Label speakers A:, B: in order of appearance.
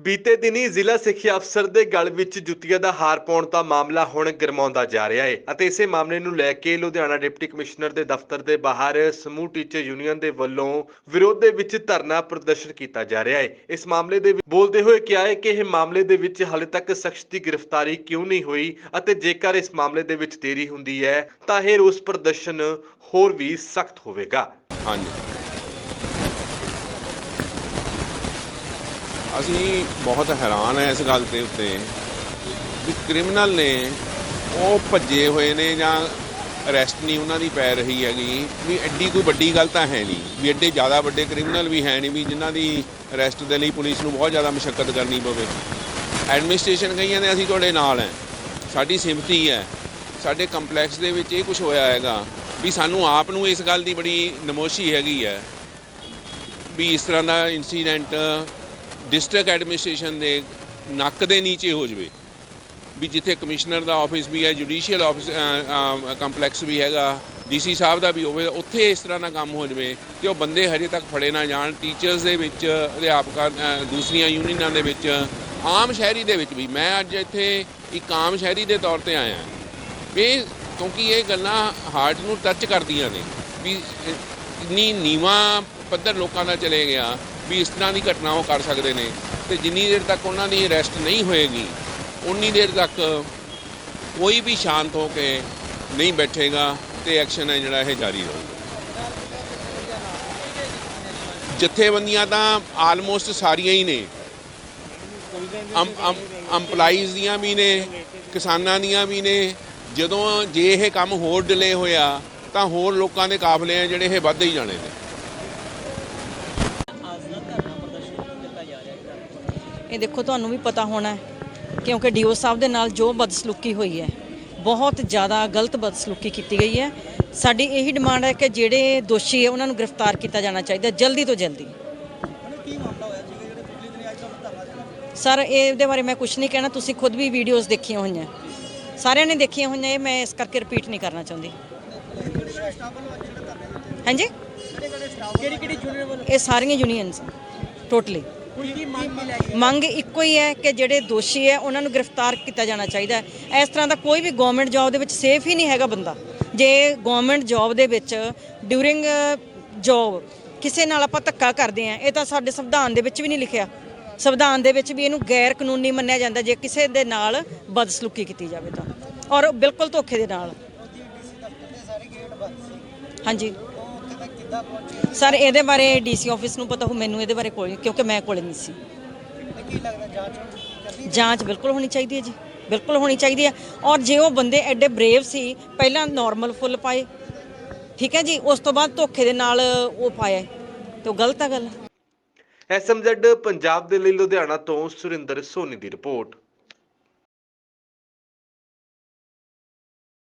A: ਬੀਤੇ ਦਿਨੀ ਜ਼ਿਲ੍ਹਾ ਸਿੱਖਿਆ ਅਫਸਰ ਦੇ ਗਲ ਵਿੱਚ ਜੁੱਤੀਆਂ ਦਾ ਹਾਰ ਪਾਉਣ ਦਾ ਮਾਮਲਾ ਹੁਣ ਗਰਮਾਉਂਦਾ ਜਾ ਰਿਹਾ ਹੈ ਅਤੇ ਇਸੇ ਮਾਮਲੇ ਨੂੰ ਲੈ ਕੇ ਲੁਧਿਆਣਾ ਡਿਪਟੀ ਕਮਿਸ਼ਨਰ ਦੇ ਦਫ਼ਤਰ ਦੇ ਬਾਹਰ ਸਮੂਹ ਟੀਚਰ ਯੂਨੀਅਨ ਦੇ ਵੱਲੋਂ ਵਿਰੋਧ ਦੇ ਵਿੱਚ ਧਰਨਾ ਪ੍ਰਦਰਸ਼ਨ ਕੀਤਾ ਜਾ ਰਿਹਾ ਹੈ। ਇਸ ਮਾਮਲੇ ਦੇ ਬੋਲਦੇ ਹੋਏ ਕਿਹਾ ਹੈ ਕਿ ਇਹ ਮਾਮਲੇ ਦੇ ਵਿੱਚ ਹਾਲੇ ਤੱਕ ਸ਼ਖਸ ਦੀ ਗ੍ਰਿਫਤਾਰੀ ਕਿਉਂ ਨਹੀਂ ਹੋਈ ਅਤੇ ਜੇਕਰ ਇਸ ਮਾਮਲੇ ਦੇ ਵਿੱਚ ਦੇਰੀ ਹੁੰਦੀ ਹੈ ਤਾਂ ਇਹ ਰੋਸ ਪ੍ਰਦਰਸ਼ਨ ਹੋਰ ਵੀ ਸਖਤ ਹੋਵੇਗਾ।
B: ਹਾਂਜੀ। ਅਸੀਂ ਬਹੁਤ ਹੈਰਾਨ ਹੈ ਇਸ ਗੱਲ ਦੇ ਉੱਤੇ ਵੀ ਕ੍ਰਿਮੀਨਲ ਨੇ ਉਹ ਭੱਜੇ ਹੋਏ ਨੇ ਜਾਂ ਅਰੈਸਟ ਨਹੀਂ, ਉਹਨਾਂ ਦੀ ਪੈ ਰਹੀ ਹੈਗੀ। ਵੀ ਐਡੀ ਕੋਈ ਵੱਡੀ ਗੱਲ ਤਾਂ ਹੈ ਨਹੀਂ, ਵੀ ਐਡੇ ਜ਼ਿਆਦਾ ਵੱਡੇ ਕ੍ਰਿਮੀਨਲ ਵੀ ਹੈ ਨਹੀਂ, ਵੀ ਜਿਨ੍ਹਾਂ ਦੀ ਅਰੈਸਟ ਦੇ ਲਈ ਪੁਲਿਸ ਨੂੰ ਬਹੁਤ ਜ਼ਿਆਦਾ ਮੁਸ਼ਕਲ ਕਰਨੀ ਪਵੇ। ਐਡਮਿਨਿਸਟ੍ਰੇਸ਼ਨ ਕਹੀਆਂ ਨੇ ਅਸੀਂ ਤੁਹਾਡੇ ਨਾਲ ਹੈ। ਸਾਡੀ ਸਿੰਪਥੀ ਹੈ। ਸਾਡੇ ਕੰਪਲੈਕਸ ਦੇ ਵਿੱਚ ਇਹ ਕੁਝ ਹੋਇਆ ਹੈਗਾ ਵੀ ਸਾਨੂੰ ਆਪ ਨੂੰ ਇਸ ਗੱਲ ਦੀ ਬੜੀ ਨਮੋਸ਼ੀ ਹੈਗੀ ਹੈ ਵੀ ਇਸ ਤਰ੍ਹਾਂ ਦਾ ਇਨਸੀਡੈਂਟ ਡਿਸਟ੍ਰਿਕਟ ਐਡਮਿਨਿਸਟ੍ਰੇਸ਼ਨ ਦੇ ਨੱਕ ਦੇ ਨੀਚੇ ਹੋ ਜਵੇ, ਵੀ ਜਿੱਥੇ ਕਮਿਸ਼ਨਰ ਦਾ ਆਫਿਸ ਵੀ ਹੈ ਜੁਡੀਸ਼ੀਅਲ ਆਫਿਸ ਕੰਪਲੈਕਸ ਵੀ ਹੈਗਾ ਡੀਸੀ ਸਾਹਿਬ ਦਾ ਵੀ ਹੋਵੇ, ਉੱਥੇ ਇਸ ਤਰ੍ਹਾਂ ਦਾ ਕੰਮ ਹੋ ਜਵੇ ਤੇ ਉਹ ਬੰਦੇ ਹਜੇ ਤੱਕ ਫੜੇ ਨਾ ਜਾਣ ਟੀਚਰਸ ਦੇ ਵਿੱਚ, ਅਧਿਆਪਕਾਂ ਦੂਸਰੀਆਂ ਯੂਨੀਅਨਾਂ ਦੇ ਵਿੱਚ, ਆਮ ਸ਼ਹਿਰੀ ਦੇ ਵਿੱਚ ਵੀ। ਮੈਂ ਅੱਜ ਇੱਥੇ ਇੱਕ ਆਮ ਸ਼ਹਿਰੀ ਦੇ ਤੌਰ ਤੇ ਆਇਆ। ਇਹ ਕਿਉਂਕਿ ਇਹ ਗੱਲਾਂ ਹਾਰਟ ਨੂੰ ਟੱਚ ਕਰਦੀਆਂ ਨੇ, ਵੀ ਇੰਨੀ ਨੀਵਾ ਪੱਧਰ ਲੋਕਾਂ ਦਾ ਚਲੇ ਗਿਆ ਵੀ ਇਸ ਤਰ੍ਹਾਂ ਦੀ ਘਟਨਾ ਉਹ ਕਰ ਸਕਦੇ ਨੇ ਤੇ ਜਿੰਨੀ ਦੇਰ ਤੱਕ ਉਹਨਾਂ ਦੀ ਅਰੈਸਟ ਨਹੀਂ ਹੋਏਗੀ ਉਨੀ ਦੇਰ ਤੱਕ ਕੋਈ ਵੀ ਸ਼ਾਂਤ ਹੋ ਕੇ ਨਹੀਂ ਬੈਠੇਗਾ ਤੇ ਐਕਸ਼ਨ ਹੈ ਜਿਹੜਾ ਇਹ ਜਾਰੀ ਰਹੂਗਾ। ਜਥੇਬੰਦੀਆਂ ਤਾਂ ਆਲਮੋਸਟ ਸਾਰੀਆਂ ਹੀ ਨੇ। ਅੰਪਲਾਈਜ਼ ਦੀਆਂ ਵੀ ਨੇ, ਕਿਸਾਨਾਂ ਦੀਆਂ ਵੀ ਨੇ। ਜਦੋਂ ਜੇ ਇਹ ਕੰਮ ਹੋਰ ਡਿਲੇ ਹੋਇਆ ਤਾਂ ਹੋਰ ਲੋਕਾਂ ਦੇ ਕਾਫਲੇ ਆ ਜਿਹੜੇ ਇਹ ਵੱਧ ਹੀ ਜਾਣੇ ਨੇ।
C: ਇਹ ਦੇਖੋ ਤੁਹਾਨੂੰ ਵੀ ਪਤਾ ਹੋਣਾ ਕਿਉਂਕਿ ਡੀਓ ਸਾਹਿਬ ਦੇ ਨਾਲ ਜੋ ਬਦਸਲੂਕੀ ਹੋਈ ਹੈ ਬਹੁਤ ਜ਼ਿਆਦਾ ਗਲਤ ਬਦਸਲੂਕੀ ਕੀਤੀ ਗਈ ਹੈ। ਸਾਡੀ ਇਹੀ ਡਿਮਾਂਡ ਹੈ ਕਿ ਜਿਹੜੇ ਦੋਸ਼ੀ ਹੈ ਉਹਨਾਂ ਨੂੰ ਗ੍ਰਿਫਤਾਰ ਕੀਤਾ ਜਾਣਾ ਚਾਹੀਦਾ ਜਲਦੀ ਤੋਂ ਜਲਦੀ। ਸਰ ਇਹਦੇ ਬਾਰੇ ਮੈਂ ਕੁਝ ਨਹੀਂ ਕਹਿਣਾ ਤੁਸੀਂ ਖੁਦ ਵੀ ਵੀਡੀਓਜ਼ ਦੇਖੀਆਂ ਹੋਈਆਂ। ਸਾਰਿਆਂ ਨੇ ਦੇਖੀਆਂ ਹੋਈਆਂ ਇਹ ਮੈਂ ਇਸ ਕਰਕੇ ਰਿਪੀਟ ਨਹੀਂ ਕਰਨਾ ਚਾਹੁੰਦੀ। ਹਾਂਜੀ?
D: ਕਿਹੜੀ ਕਿਹੜੀ ਯੂਨੀਅਨ
C: ਇਹ ਸਾਰੀਆਂ ਯੂਨੀਅਨਸ ਟੋਟਲੀ ਮੰਗ ਇੱਕੋ ਹੀ ਹੈ ਕਿ ਜਿਹੜੇ ਦੋਸ਼ੀ ਹੈ, ਉਹਨਾਂ ਨੂੰ ਗ੍ਰਿਫਤਾਰ ਕੀਤਾ ਜਾਣਾ ਚਾਹੀਦਾ ਹੈ। ਇਸ ਤਰ੍ਹਾਂ ਦਾ ਕੋਈ ਵੀ ਗਵਰਨਮੈਂਟ ਜੌਬ ਦੇ ਵਿੱਚ ਸੇਫ ਹੀ ਨਹੀਂ ਹੈਗਾ ਬੰਦਾ। ਜੇ ਗਵਰਨਮੈਂਟ ਜੌਬ ਦੇ ਵਿੱਚ ਡਿਊਰਿੰਗ ਜੌਬ ਕਿਸੇ ਨਾਲ ਆਪਾਂ ਧੱਕਾ ਕਰਦੇ ਆ ਇਹ ਤਾਂ ਸਾਡੇ ਸੰਵਿਧਾਨ ਦੇ ਵਿੱਚ ਵੀ ਨਹੀਂ ਲਿਖਿਆ। ਸੰਵਿਧਾਨ ਦੇ ਵਿੱਚ ਵੀ ਇਹਨੂੰ ਗੈਰ ਕਾਨੂੰਨੀ ਮੰਨਿਆ ਜਾਂਦਾ, ਜੇ ਕਿਸੇ ਦੇ ਨਾਲ ਬਦਸਲੂਕੀ ਕੀਤੀ ਜਾਵੇ ਤਾਂ। ਔਰ ਬਿਲਕੁਲ ਧੋਖੇ ਦੇ ਨਾਲ। ਹਾਂਜੀ। ਸਰ ਇਹਦੇ ਬਾਰੇ ਡੀਸੀ ਆਫਿਸ ਨੂੰ ਪਤਾ ਹੋ ਮੈਨੂੰ ਇਹਦੇ ਬਾਰੇ ਕੋਈ ਕਿਉਂਕਿ ਮੈਂ ਕੋਲੇ ਨਹੀਂ ਸੀ। ਜਾਂਚ ਬਿਲਕੁਲ ਹੋਣੀ ਚਾਹੀਦੀ ਹੈ ਜੀ ਬਿਲਕੁਲ ਹੋਣੀ ਚਾਹੀਦੀ ਹੈ। ਔਰ ਜੇ ਉਹ ਬੰਦੇ ਐਡੇ ਬਰੇਵ ਸੀ ਪਹਿਲਾਂ ਨਾਰਮਲ ਫੁੱਲ ਪਾਏ ਠੀਕ ਹੈ ਜੀ ਉਸ ਤੋਂ ਬਾਅਦ ਧੋਖੇ ਦੇ ਨਾਲ ਉਹ ਪਾਇਆ ਤੇ ਉਹ ਗਲਤ ਆ ਗੱਲ।
A: ਐਸਐਮਜ਼ੈਡ ਪੰਜਾਬ ਦੇ ਲਈ ਲੁਧਿਆਣਾ ਤੋਂ ਸੁਰਿੰਦਰ ਸੋਨੀ ਦੀ ਰਿਪੋਰਟ।